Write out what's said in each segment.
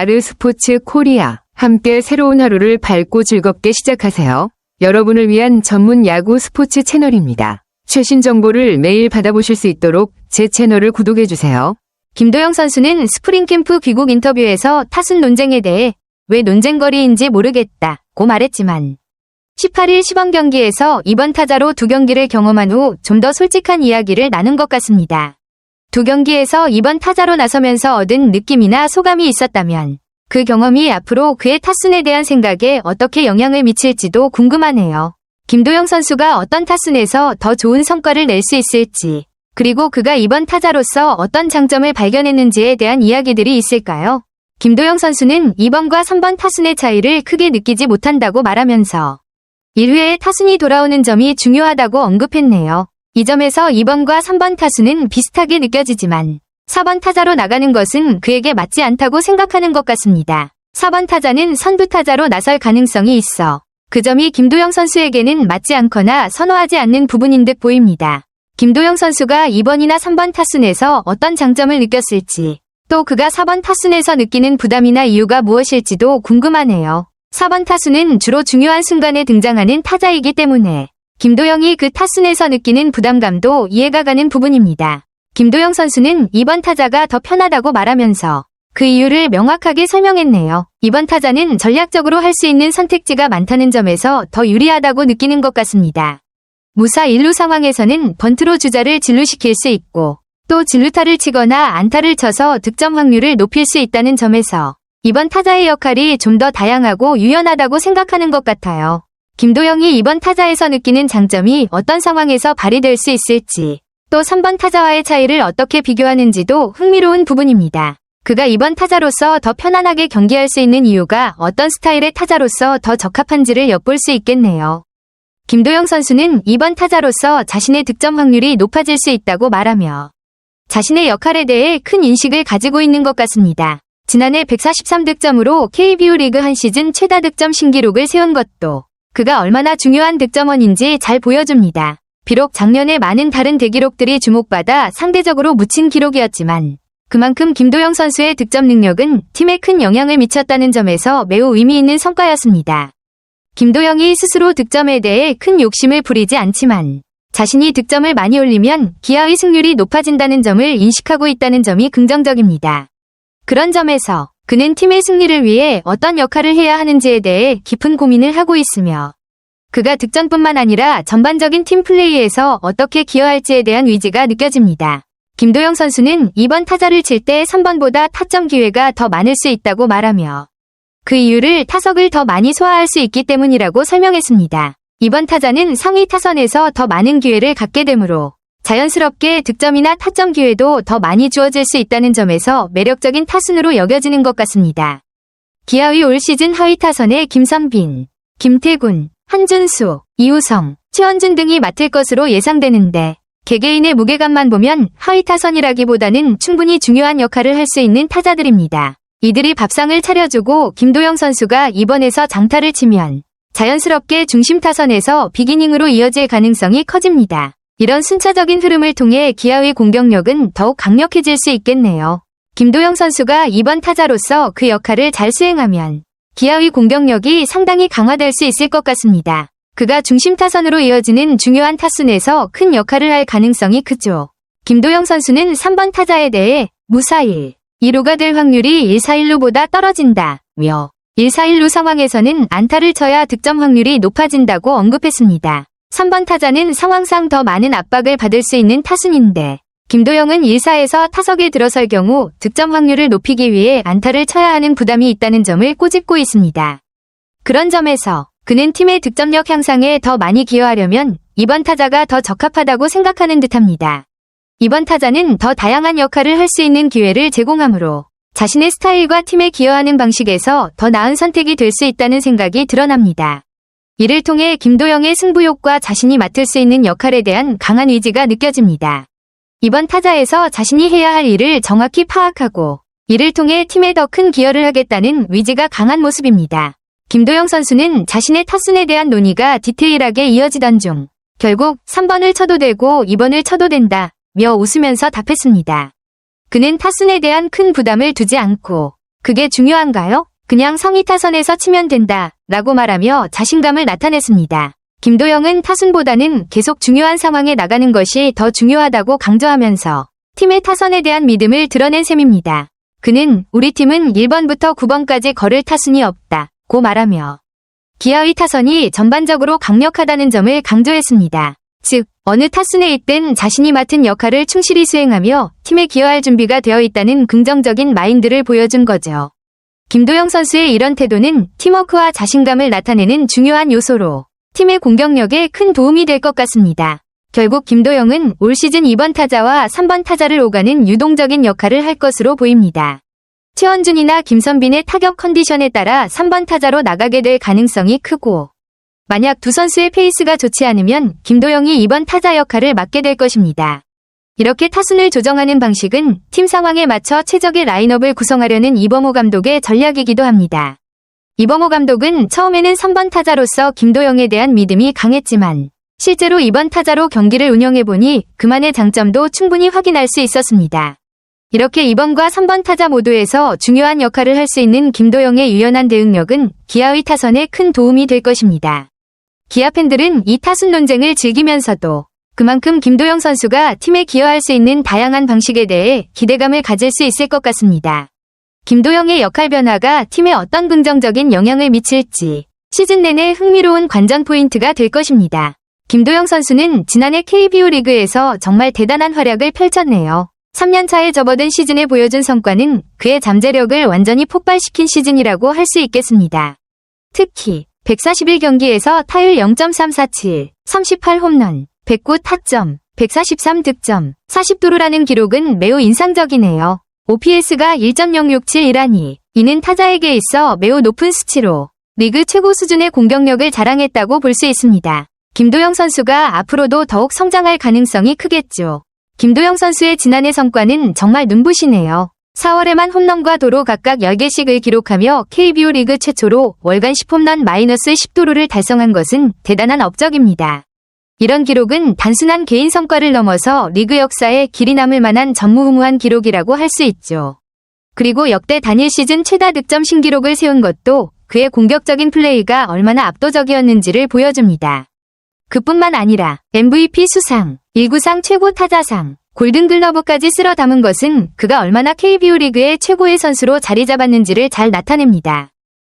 아르스포츠 코리아. 함께 새로운 하루를 밝고 즐겁게 시작하세요. 여러분을 위한 전문 야구 스포츠 채널입니다. 최신 정보를 매일 받아보실 수 있도록 제 채널을 구독해주세요. 김도영 선수는 스프링 캠프 귀국 인터뷰에서 타순 논쟁에 대해 왜 논쟁거리인지 모르겠다 고 말했지만 18일 시범 경기에서 이번 타자로 두 경기를 경험한 후 좀 더 솔직한 이야기를 나눈 것 같습니다. 두 경기에서 이번 타자로 나서면서 얻은 느낌이나 소감이 있었다면 그 경험이 앞으로 그의 타순에 대한 생각에 어떻게 영향을 미칠지도 궁금하네요. 김도영 선수가 어떤 타순에서 더 좋은 성과를 낼 수 있을지, 그리고 그가 이번 타자로서 어떤 장점을 발견했는지에 대한 이야기들이 있을까요? 김도영 선수는 2번과 3번 타순의 차이를 크게 느끼지 못한다고 말하면서 1회에 타순이 돌아오는 점이 중요하다고 언급했네요. 이 점에서 2번과 3번 타순은 비슷하게 느껴지지만 4번 타자로 나가는 것은 그에게 맞지 않다고 생각하는 것 같습니다. 4번 타자는 선두 타자로 나설 가능성이 있어 그 점이 김도영 선수에게는 맞지 않거나 선호하지 않는 부분인 듯 보입니다. 김도영 선수가 2번이나 3번 타순에서 어떤 장점을 느꼈을지, 또 그가 4번 타순에서 느끼는 부담이나 이유가 무엇일지도 궁금하네요. 4번 타순은 주로 중요한 순간에 등장하는 타자이기 때문에 김도영이 그 타순에서 느끼는 부담감도 이해가 가는 부분입니다. 김도영 선수는 2번 타자가 더 편하다고 말하면서 그 이유를 명확하게 설명했네요. 이번 타자는 전략적으로 할 수 있는 선택지가 많다는 점에서 더 유리하다고 느끼는 것 같습니다. 무사 1루 상황에서는 번트로 주자를 진루시킬 수 있고 또 진루타를 치거나 안타를 쳐서 득점 확률을 높일 수 있다는 점에서 이번 타자의 역할이 좀 더 다양하고 유연하다고 생각하는 것 같아요. 김도영이 이번 타자에서 느끼는 장점이 어떤 상황에서 발휘될 수 있을지 또 3번 타자와의 차이를 어떻게 비교하는지도 흥미로운 부분입니다. 그가 이번 타자로서 더 편안하게 경기할 수 있는 이유가 어떤 스타일의 타자로서 더 적합한지를 엿볼 수 있겠네요. 김도영 선수는 이번 타자로서 자신의 득점 확률이 높아질 수 있다고 말하며 자신의 역할에 대해 큰 인식을 가지고 있는 것 같습니다. 지난해 143득점으로 KBO 리그 한 시즌 최다 득점 신기록을 세운 것도 그가 얼마나 중요한 득점원인지 잘 보여줍니다. 비록 작년에 많은 다른 대기록들이 주목받아 상대적으로 묻힌 기록이었지만 그만큼 김도영 선수의 득점 능력은 팀에 큰 영향을 미쳤다는 점에서 매우 의미 있는 성과였습니다. 김도영이 스스로 득점에 대해 큰 욕심을 부리지 않지만 자신이 득점을 많이 올리면 기아의 승률이 높아진다는 점을 인식하고 있다는 점이 긍정적입니다. 그런 점에서 그는 팀의 승리를 위해 어떤 역할을 해야 하는지에 대해 깊은 고민을 하고 있으며 그가 득점뿐만 아니라 전반적인 팀 플레이에서 어떻게 기여할지에 대한 의지가 느껴집니다. 김도영 선수는 이번 타자를 칠 때 3번보다 타점 기회가 더 많을 수 있다고 말하며 그 이유를 타석을 더 많이 소화할 수 있기 때문이라고 설명했습니다. 이번 타자는 상위 타선에서 더 많은 기회를 갖게 되므로 자연스럽게 득점이나 타점 기회도 더 많이 주어질 수 있다는 점에서 매력적인 타순으로 여겨지는 것 같습니다. 기아의 올 시즌 하위 타선에 김선빈, 김태군, 한준수, 이우성, 최원준 등이 맡을 것으로 예상되는데 개개인의 무게감만 보면 하위 타선이라기보다는 충분히 중요한 역할을 할 수 있는 타자들입니다. 이들이 밥상을 차려주고 김도영 선수가 이번에서 장타를 치면 자연스럽게 중심 타선에서 비기닝으로 이어질 가능성이 커집니다. 이런 순차적인 흐름을 통해 기아의 공격력은 더욱 강력해질 수 있겠네요. 김도영 선수가 이번 타자로서 그 역할을 잘 수행하면 기아의 공격력이 상당히 강화될 수 있을 것 같습니다. 그가 중심 타선으로 이어지는 중요한 타순에서 큰 역할을 할 가능성이 크죠. 김도영 선수는 3번 타자에 대해 무사일, 2루가 될 확률이 1-4-1루보다 떨어진다 며 1-4-1루 상황에서는 안타를 쳐야 득점 확률이 높아진다고 언급했습니다. 3번 타자는 상황상 더 많은 압박을 받을 수 있는 타순인데 김도영은 1사에서 타석에 들어설 경우 득점 확률을 높이기 위해 안타를 쳐야 하는 부담이 있다는 점을 꼬집고 있습니다. 그런 점에서 그는 팀의 득점력 향상에 더 많이 기여하려면 이번 타자가 더 적합하다고 생각하는 듯합니다. 이번 타자는 더 다양한 역할을 할 수 있는 기회를 제공하므로 자신의 스타일과 팀에 기여하는 방식에서 더 나은 선택이 될 수 있다는 생각이 드러납니다. 이를 통해 김도영의 승부욕과 자신이 맡을 수 있는 역할에 대한 강한 의지가 느껴집니다. 이번 타자에서 자신이 해야 할 일을 정확히 파악하고 이를 통해 팀에 더 큰 기여를 하겠다는 의지가 강한 모습입니다. 김도영 선수는 자신의 타순에 대한 논의가 디테일하게 이어지던 중 결국 3번을 쳐도 되고 2번을 쳐도 된다 며 웃으면서 답했습니다. 그는 타순에 대한 큰 부담을 두지 않고 그게 중요한가요? 그냥 성의 타선에서 치면 된다. 라고 말하며 자신감을 나타냈습니다. 김도영은 타순보다는 계속 중요한 상황에 나가는 것이 더 중요하다고 강조하면서 팀의 타선에 대한 믿음을 드러낸 셈입니다. 그는 우리 팀은 1번부터 9번까지 걸을 타순이 없다. 고 말하며 기아의 타선이 전반적으로 강력하다는 점을 강조했습니다. 즉, 어느 타순에 있든 자신이 맡은 역할을 충실히 수행하며 팀에 기여할 준비가 되어 있다는 긍정적인 마인드를 보여준 거죠. 김도영 선수의 이런 태도는 팀워크와 자신감을 나타내는 중요한 요소로 팀의 공격력에 큰 도움이 될 것 같습니다. 결국 김도영은 올 시즌 2번 타자와 3번 타자를 오가는 유동적인 역할을 할 것으로 보입니다. 최원준이나 김선빈의 타격 컨디션에 따라 3번 타자로 나가게 될 가능성이 크고 만약 두 선수의 페이스가 좋지 않으면 김도영이 2번 타자 역할을 맡게 될 것입니다. 이렇게 타순을 조정하는 방식은 팀 상황에 맞춰 최적의 라인업을 구성하려는 이범호 감독의 전략이기도 합니다. 이범호 감독은 처음에는 3번 타자로서 김도영에 대한 믿음이 강했지만 실제로 2번 타자로 경기를 운영해보니 그만의 장점도 충분히 확인할 수 있었습니다. 이렇게 2번과 3번 타자 모두에서 중요한 역할을 할 수 있는 김도영의 유연한 대응력은 기아의 타선에 큰 도움이 될 것입니다. 기아 팬들은 이 타순 논쟁을 즐기면서도 그만큼 김도영 선수가 팀에 기여할 수 있는 다양한 방식에 대해 기대감을 가질 수 있을 것 같습니다. 김도영의 역할 변화가 팀에 어떤 긍정적인 영향을 미칠지 시즌 내내 흥미로운 관전 포인트가 될 것입니다. 김도영 선수는 지난해 KBO 리그에서 정말 대단한 활약을 펼쳤네요. 3년차에 접어든 시즌에 보여준 성과는 그의 잠재력을 완전히 폭발시킨 시즌이라고 할 수 있겠습니다. 특히 141경기에서 타율 0.347, 38홈런, 109 타점, 143 득점, 40도루라는 기록은 매우 인상적이네요. OPS가 1.067이라니 이는 타자에게 있어 매우 높은 수치로 리그 최고 수준의 공격력을 자랑했다고 볼 수 있습니다. 김도영 선수가 앞으로도 더욱 성장할 가능성이 크겠죠. 김도영 선수의 지난해 성과는 정말 눈부시네요. 4월에만 홈런과 도로 각각 10개씩을 기록하며 KBO 리그 최초로 월간 10홈런 마이너스 10도루를 달성한 것은 대단한 업적입니다. 이런 기록은 단순한 개인 성과를 넘어서 리그 역사에 길이 남을 만한 전무후무한 기록이라고 할 수 있죠. 그리고 역대 단일 시즌 최다 득점 신기록을 세운 것도 그의 공격적인 플레이가 얼마나 압도적이었는지를 보여줍니다. 그뿐만 아니라 MVP 수상, 1구상 최고 타자상, 골든글러브까지 쓸어 담은 것은 그가 얼마나 KBO 리그의 최고의 선수로 자리 잡았는지를 잘 나타냅니다.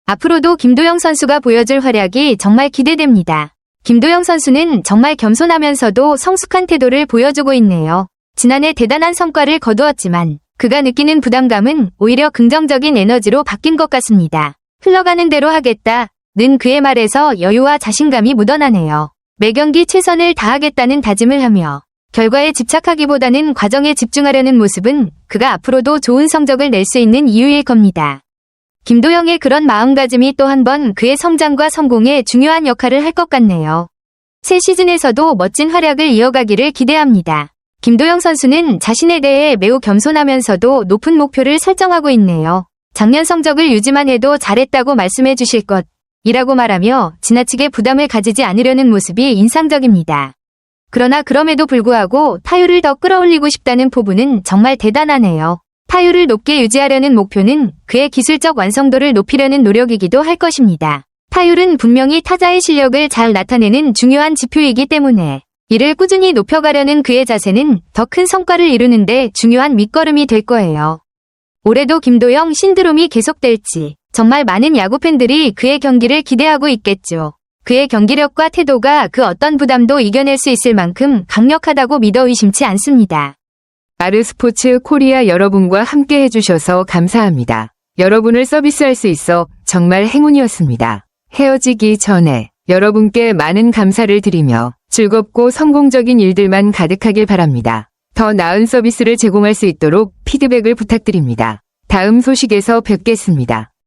앞으로도 김도영 선수가 보여줄 활약이 정말 기대됩니다. 김도영 선수는 정말 겸손하면서도 성숙한 태도를 보여주고 있네요. 지난해 대단한 성과를 거두었지만 그가 느끼는 부담감은 오히려 긍정적인 에너지로 바뀐 것 같습니다. 흘러가는 대로 하겠다. 는 그의 말에서 여유와 자신감이 묻어나네요. 매 경기 최선을 다하겠다는 다짐을 하며 결과에 집착하기보다는 과정에 집중하려는 모습은 그가 앞으로도 좋은 성적을 낼 수 있는 이유일 겁니다. 김도영의 그런 마음가짐이 또 한 번 그의 성장과 성공에 중요한 역할을 할 것 같네요. 새 시즌에서도 멋진 활약을 이어가기를 기대합니다. 김도영 선수는 자신에 대해 매우 겸손하면서도 높은 목표를 설정하고 있네요. 작년 성적을 유지만 해도 잘했다고 말씀해 주실 것. 이라고 말하며 지나치게 부담을 가지지 않으려는 모습이 인상적입니다. 그러나 그럼에도 불구하고 타율을 더 끌어올리고 싶다는 포부는 정말 대단하네요. 타율을 높게 유지하려는 목표는 그의 기술적 완성도를 높이려는 노력이기도 할 것입니다. 타율은 분명히 타자의 실력을 잘 나타내는 중요한 지표이기 때문에 이를 꾸준히 높여가려는 그의 자세는 더 큰 성과를 이루는데 중요한 밑거름이 될 거예요. 올해도 김도영 신드롬이 계속될지 정말 많은 야구 팬들이 그의 경기를 기대하고 있겠죠. 그의 경기력과 태도가 그 어떤 부담도 이겨낼 수 있을 만큼 강력하다고 믿어 의심치 않습니다. 아르스포츠 코리아 여러분과 함께 해주셔서 감사합니다. 여러분을 서비스할 수 있어 정말 행운이었습니다. 헤어지기 전에 여러분께 많은 감사를 드리며 즐겁고 성공적인 일들만 가득하길 바랍니다. 더 나은 서비스를 제공할 수 있도록 피드백을 부탁드립니다. 다음 소식에서 뵙겠습니다.